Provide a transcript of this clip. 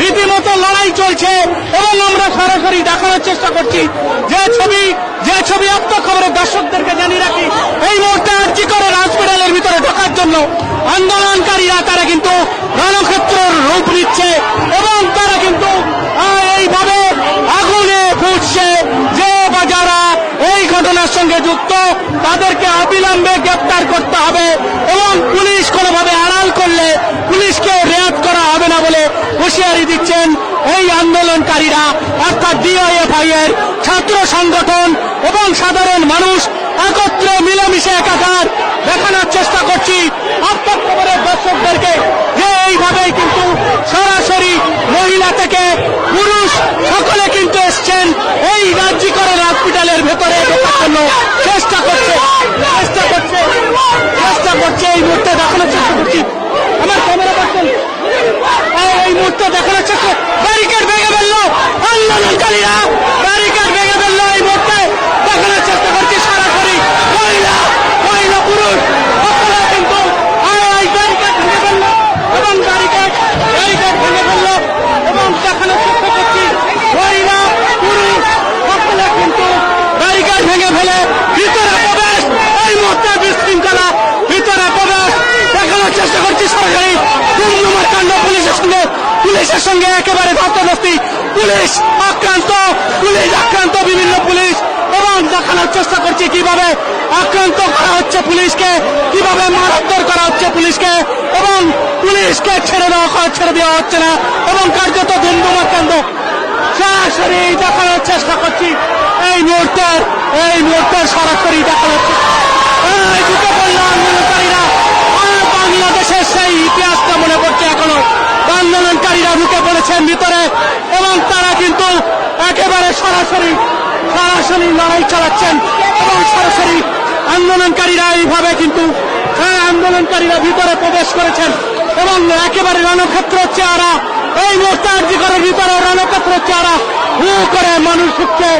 রীতিমতো লড়াই চলছে এবং আমরা সরাসরি দেখানোর চেষ্টা করছি। যে ছবি যে ছবি আত্ম খবরের দর্শকদেরকে জানিয়ে রাখি, এই মুহূর্তে আর্জি করে হসপিটালের ভিতরে ঢোকার জন্য আন্দোলনকারীরা, তারা কিন্তু রণক্ষেত্রের রূপ নিচ্ছে এবং তারা কিন্তু এইভাবে আগুনে ফুটছে যে বা যারা এই ঘটনার সঙ্গে যুক্ত, তাদেরকে অবিলম্বে গ্রেপ্তার করতে হবে এবং পুলিশ কোনোভাবে আড়াল করলে পুলিশকে রেয়াত করা হবে না বলে হুঁশিয়ারি দিচ্ছেন এই আন্দোলনকারীরা, অর্থাৎ ডিআইএফআই এর ছাত্র সংগঠন এবং সাধারণ মানুষ একত্রে মিলেমিশে একাকার দেখানোর চেষ্টা করছি আপনার খবরের দর্শকদেরকে যে এইভাবেই কিন্তু সরাসরি মহিলা থেকে পুরুষ সকলে কিন্তু এসছেন এই রাজ্যিকরের হসপিটালের ভেতরে ঢোকার জন্য চেষ্টা করছে চেষ্টা করছে চেষ্টা করছে এই মুহূর্তে দেখানোর চেষ্টা করছি আমার ক্যামেরা পাচ্ছেন এই মুহূর্তে দেখানোর চেষ্টা ব্যারিকেড ভেঙে ফেলল আন্দোলনকারীরা ব্যারিকেড ভেঙে ফেলল এই মুহূর্তে দেখানোর চেষ্টা করছি সরাসরি মহিলা মহিলা পুরুষ সকলে কিন্তু এই ব্যারিকেড ভেঙে ফেলল এবং ব্যারিকেড ব্যারিকেড ভেঙে ফেলল এবং দেখানোর চেষ্টা করছি মহিলা পুরুষ সকলে কিন্তু ব্যারিকেড ভেঙে ফেলে ভিতরে প্রবেশ এই মুহূর্তে বিশৃঙ্খলা ভিতরে প্রবেশ দেখানোর চেষ্টা করছি সরকারি দুর্নমার কাণ্ড পুলিশের সঙ্গে একেবারে ধস্তাধস্তি। পুলিশ আক্রান্ত পুলিশ আক্রান্ত বিভিন্ন পুলিশ। এবং দেখানোর চেষ্টা করছি কীভাবে আক্রান্ত করা হচ্ছে পুলিশকে, কীভাবে মারাত্মক করা হচ্ছে পুলিশকে। এবং পুলিশকে ছেড়ে দেওয়া ছেড়ে দেওয়া হচ্ছে না। এবং কার্যত দুর্নমার কাণ্ড সরাসরি দেখানোর চেষ্টা করছি। এই মুহূর্তের এই মুহূর্তের সরাসরি দেখা হচ্ছে আন্দোলনকারীরা ভিতরে এবং তারা কিন্তু একেবারে সরাসরি সরাসরি লড়াই চালাচ্ছেন এবং সরাসরি আন্দোলনকারীরা এইভাবে কিন্তু হ্যাঁ আন্দোলনকারীরা ভিতরে প্রবেশ করেছেন এবং একেবারে রণক্ষেত্র চেহারা, এই মুহূর্তে আর্জি করে ভিতরে রণক্ষেত্র চেহারা হু করে মানুষকে